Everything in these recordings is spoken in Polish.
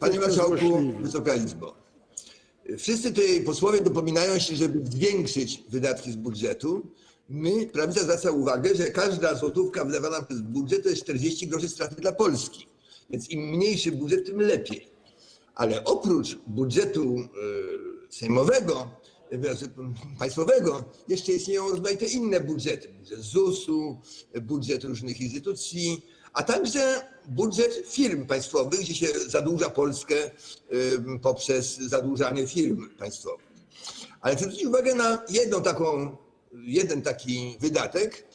Panie Marszałku. Wysoka Izbo. Wszyscy tutaj posłowie dopominają się, żeby zwiększyć wydatki z budżetu. My, prawica zwraca uwagę, że każda złotówka wydawana przez budżet to jest 40 groszy straty dla Polski. Więc im mniejszy budżet, tym lepiej. Ale oprócz budżetu e, sejmowego, państwowego, jeszcze istnieją rozmaite inne budżety. Budżet ZUS-u, budżet różnych instytucji, a także budżet firm państwowych, gdzie się zadłuża Polskę poprzez zadłużanie firm państwowych. Ale chcę zwrócić uwagę na jedną taką, jeden taki wydatek,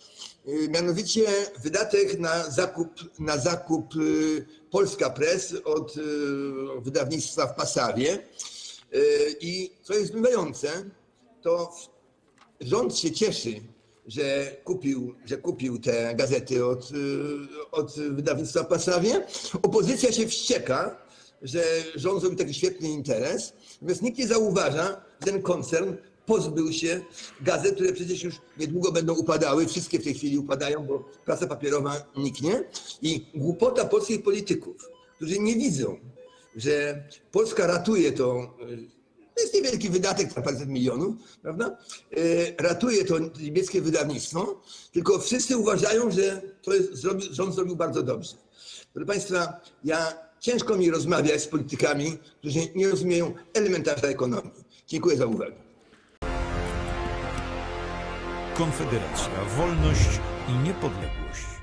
y, mianowicie wydatek na zakup, na zakup y, Polska Press od y, wydawnictwa w Pasawie. Y, I co jest zdumiewające, to rząd się cieszy, że kupił, że kupił te gazety od, y, od wydawnictwa Pasawie. Opozycja się wścieka, że rząd zrobił taki świetny interes, natomiast nikt nie zauważa, że ten koncern pozbył się gazet, które przecież już niedługo będą upadały, wszystkie w tej chwili upadają, bo prasa papierowa niknie. I głupota polskich polityków, którzy nie widzą, że Polska ratuje to, y, to jest niewielki wydatek, tam paręset milionów, prawda? Y, Ratuje to niemieckie wydawnictwo, tylko wszyscy uważają, że to jest, rząd zrobił bardzo dobrze. Proszę Państwa, ja ciężko mi rozmawiać z politykami, którzy nie rozumieją elementarnej ekonomii. Dziękuję za uwagę. Konfederacja, wolność i niepodległość.